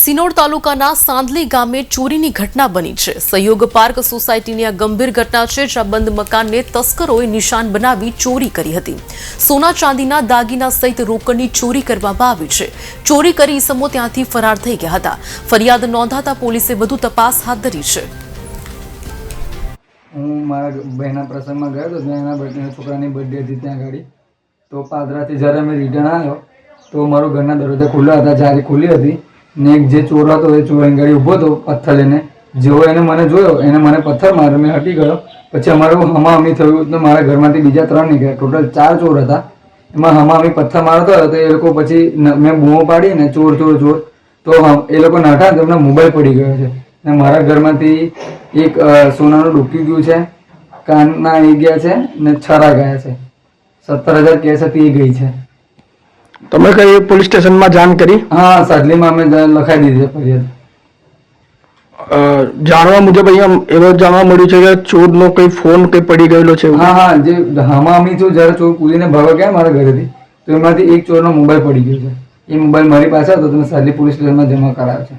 સિનોડ તાલુકાના સાંદલી ગામે ચોરીની ઘટના બની છે. સહયોગ પાર્ક સોસાયટીની આ ગંભીર ઘટના છે, જ્યાં બંધ મકાનને તસ્કરોએ નિશાન બનાવી ચોરી કરી હતી. સોના ચાંદીના દાગીના સહિત રોકડની ચોરી કરવામાં આવી છે. ચોરી કરી ઈસમો ત્યાંથી ફરાર થઈ ગયા હતા. ફરિયાદ નોંધાતા પોલીસે વધુ તપાસ હાથ ધરી છે. હું મારા બહેના પ્રસંગમાં ગયો હતો, ત્યાં એના છોકરાની બર્થડે હતી ત્યાં ગાડી. તો પાદરાથી જ્યારે અમે રિટર્ન આવ્યો, તો મારો ઘરના દરવાજા ખુલ્લા હતા, જારી ખુલ્લી હતી. ને એક જે ચોર હતો એ ચોર ગાડી ઊભો હતો પથ્થર લઈને, જેવો એને મને જોયો, એને મને પથ્થર માર્યો, મેં હટી ગયો. પછી અમારું હમાહમી થયું તો મારા ઘરમાંથી બીજા ત્રણ નીકળ્યા. ટોટલ ચાર ચોર હતા. એમાં હમાહમી પથ્થર મારતો હતો એ લોકો પછી મેં બૂમો પાડી ને ચોર ચોર ચોર. તો એ લોકો નાઠા તેમનો મોબાઈલ પડી ગયો છે. ને મારા ઘરમાંથી એક સોનાનું ડૂબકી ગયું છે કાનના આવી ગયા છે ને છરા ગયા છે. સત્તર હજાર કેસ હતી એ ગઈ છે. તમે કઈ પોલીસ સ્ટેશનમાં જાણ કરી? હા સાડલીમાં અમે લખાઈ દીધી છે ફરિયાદ. જાણવા મુજબ અહીંયા એવો જાણવા મળ્યું છે કે ચોરનો કઈ ફોન કઈ પડી ગયેલો છે હા હા જે હમામી છું જ્યારે ચોર કૂદીને ભાગવા ગયા મારા ઘરેથી તો એમાંથી એક ચોરનો મોબાઈલ પડી ગયો છે. એ મોબાઈલ મારી પાસે હતો તમે સાદલી પોલીસ પોલીસ સ્ટેશનમાં જમા કરાવ્યો છે.